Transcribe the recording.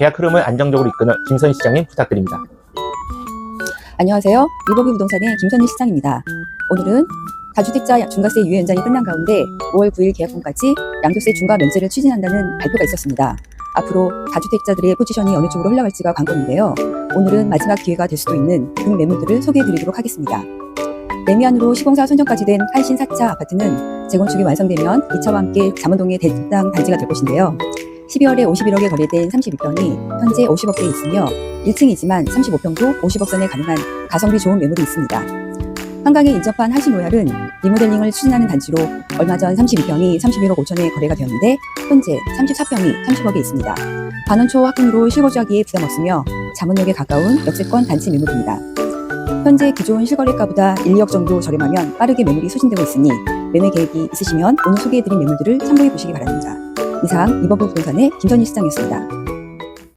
계약 흐름을 안정적으로 이끄는 김선 시장님 부탁드립니다. 안녕하세요. 리버뷰 부동산의 김선일 시장입니다. 오늘은 다주택자 중과세 유예 연장이 끝난 가운데 5월 9일 계약분까지 양도세 중과 면제를 추진한다는 발표가 있었습니다. 앞으로 다주택자들의 포지션이 어느 쪽으로 흘러갈지가 관건인데요. 오늘은 마지막 기회가 될 수도 있는 그 매물들을 소개해 드리도록 하겠습니다. 레미안으로 시공사 선정까지 된 한신 4차 아파트는 재건축이 완성되면 2차와 함께 잠원동의 대당 단지가 될 것인데요. 12월에 51억에 거래된 32평이 현재 50억대에 있으며 1층이지만 35평도 50억 선에 가능한 가성비 좋은 매물이 있습니다. 한강에 인접한 한신로얄은 리모델링을 추진하는 단지로 얼마 전 32평이 31억 5천에 거래가 되었는데 현재 34평이 30억에 있습니다. 반원초 확보로 실거주하기에 부담 없으며 자문역에 가까운 역세권 단지 매물입니다. 현재 기존 실거래가보다 1, 2억 정도 저렴하면 빠르게 매물이 소진되고 있으니 매매 계획이 있으시면 오늘 소개해드린 매물들을 참고해 보시기 바랍니다. 이상 리버블 부동산의 김선희 시장이었습니다.